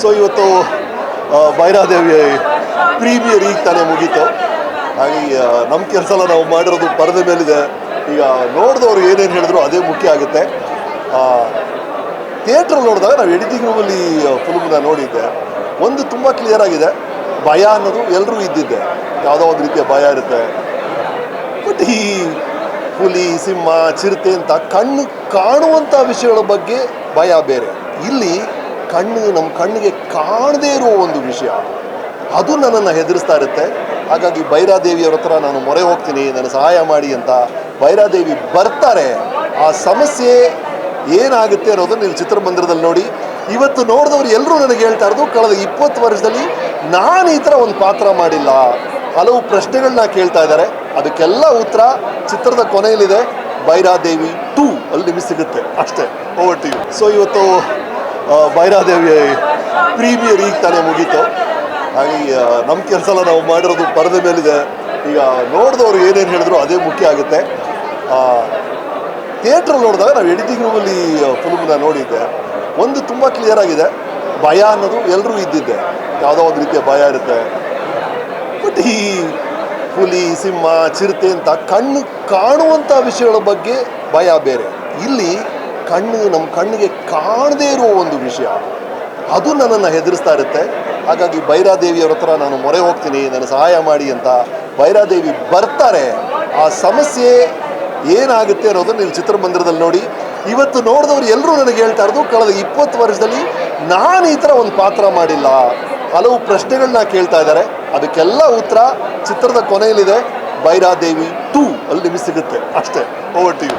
So ಇವತ್ತು Bhairadevi premier ಈಗ ತಾನೇ ಮುಗೀತು. ಹಾಗಾಗಿ ಆ, ನಮ್ಮ ಕೆಲಸ ಎಲ್ಲ ನಾವು ಮಾಡಿರೋದು ಪರದೆ ಮೇಲಿದೆ. ಈಗ ನೋಡಿದವ್ರು ಏನೇನು ಹೇಳಿದ್ರು ಅದೇ ಮುಖ್ಯ ಆಗುತ್ತೆ. ಥಿಯೇಟ್ರಲ್ಲಿ ನೋಡಿದಾಗ ನಾವು ಎಡಿಟಿಂಗ್ ರೂಮಲ್ಲಿ ಫಿಲ್ಮ್ನ ನೋಡಿದ್ದೆ. ಒಂದು ತುಂಬ ಕ್ಲಿಯರ್ ಆಗಿದೆ. ಭಯ ಅನ್ನೋದು ಎಲ್ಲರೂ ಇದ್ದಿದ್ದೆ. ಯಾವುದೋ ಒಂದು ರೀತಿಯ ಭಯ ಇರುತ್ತೆ. ಬಟ್ ಈ ಹುಲಿ ಸಿಂಹ ಚಿರತೆ ಅಂತ ಕಣ್ಣು ಕಾಣುವಂಥ ವಿಷಯಗಳ ಬಗ್ಗೆ ಭಯ ಬೇರೆ. ಇಲ್ಲಿ ಕಣ್ಣು ನಮ್ಮ ಕಣ್ಣಿಗೆ ಕಾಣದೇ ಇರುವ ಒಂದು ವಿಷಯ. ಅದು ನನ್ನನ್ನು ಹೆದರಿಸ್ತಾ ಇರುತ್ತೆ. ಹಾಗಾಗಿ ಭೈರಾದೇವಿಯವ್ರ ಹತ್ರ ನಾನು ಮೊರೆ ಹೋಗ್ತೀನಿ ನನ್ನ ಸಹಾಯ ಮಾಡಿ ಅಂತ ಭೈರಾದೇವಿ ಬರ್ತಾರೆ. ಆ ಸಮಸ್ಯೆ ಏನಾಗುತ್ತೆ ಅನ್ನೋದನ್ನು ನೀವು ಚಿತ್ರಮಂದಿರದಲ್ಲಿ ನೋಡಿ. ಇವತ್ತು ನೋಡಿದವ್ರು ಎಲ್ಲರೂ ನನಗೆ ಹೇಳ್ತಾ ಇರೋದು, ಕಳೆದ ಇಪ್ಪತ್ತು ವರ್ಷದಲ್ಲಿ ನಾನು ಈ ಥರ ಒಂದು ಪಾತ್ರ ಮಾಡಿಲ್ಲ. ಹಲವು ಪ್ರಶ್ನೆಗಳನ್ನ ಕೇಳ್ತಾ ಇದ್ದಾರೆ. ಅದಕ್ಕೆಲ್ಲ ಉತ್ತರ ಚಿತ್ರದ ಕೊನೆಯಲ್ಲಿದೆ. ಭೈರಾದೇವಿ ಟೂ ಅಲ್ಲಿ ನಿಮಗೆ ಸಿಗುತ್ತೆ. ಅಷ್ಟೇ ಓವರ್ ಟಿ ಸೊ ಇವತ್ತು ಭೈರಾದೇವಿ ಪ್ರೀಮಿಯರ್ ಈಗ ತಾನೇ ಮುಗೀತು. ಹಾಗೆ ನಮ್ಮ ಕೆಲಸ ನಾವು ಮಾಡಿರೋದು ಪರದೆ ಮೇಲಿದೆ. ಈಗ ನೋಡಿದವ್ರು ಏನೇನು ಹೇಳಿದ್ರು ಅದೇ ಮುಖ್ಯ ಆಗುತ್ತೆ. ಥಿಯೇಟ್ರಲ್ಲಿ ನೋಡಿದಾಗ ನಾವು ಎಡಿಟಿಂಗ್ ರೂಮಲ್ಲಿ ಫಿಲ್ಮ್ನ ನೋಡಿದ್ದೆ. ಒಂದು ತುಂಬ ಕ್ಲಿಯರ್ ಆಗಿದೆ. ಭಯ ಅನ್ನೋದು ಎಲ್ಲರೂ ಇದ್ದಿದ್ದೆ. ಯಾವುದೋ ಒಂದು ರೀತಿಯ ಭಯ ಇರುತ್ತೆ. ಬಟ್ ಈ ಹುಲಿ, ಸಿಂಹ, ಚಿರತೆ ಅಂತ ಕಣ್ಣು ಕಾಣುವಂಥ ವಿಷಯಗಳ ಬಗ್ಗೆ ಭಯ ಬೇರೆ. ಇಲ್ಲಿ ಕಣ್ಣು, ನಮ್ಮ ಕಣ್ಣಿಗೆ ಕಾಣದೇ ಇರುವ ಒಂದು ವಿಷಯ. ಅದು ನನ್ನನ್ನು ಹೆದರಿಸ್ತಾ ಇರುತ್ತೆ. ಹಾಗಾಗಿ ಭೈರಾದೇವಿಯವ್ರ ಹತ್ರ ನಾನು ಮೊರೆ ಹೋಗ್ತೀನಿ ನನ್ನ ಸಹಾಯ ಮಾಡಿ ಅಂತ ಭೈರಾದೇವಿ ಬರ್ತಾರೆ. ಆ ಸಮಸ್ಯೆ ಏನಾಗುತ್ತೆ ಅನ್ನೋದನ್ನು ನೀವು ಚಿತ್ರಮಂದಿರದಲ್ಲಿ ನೋಡಿ. ಇವತ್ತು ನೋಡಿದವ್ರು ಎಲ್ಲರೂ ನನಗೆ ಹೇಳ್ತಾ ಇರೋದು, ಕಳೆದ ಇಪ್ಪತ್ತು ವರ್ಷದಲ್ಲಿ ನಾನು ಈ ಥರ ಒಂದು ಪಾತ್ರ ಮಾಡಿಲ್ಲ. ಹಲವು ಪ್ರಶ್ನೆಗಳನ್ನ ಕೇಳ್ತಾ ಇದ್ದಾರೆ. ಅದಕ್ಕೆಲ್ಲ ಉತ್ತರ ಚಿತ್ರದ ಕೊನೆಯಲ್ಲಿದೆ. ಭೈರಾದೇವಿ ಟೂ ಅಲ್ಲಿ ನಿಮಗೆ ಸಿಗುತ್ತೆ. ಅಷ್ಟೇ. Over T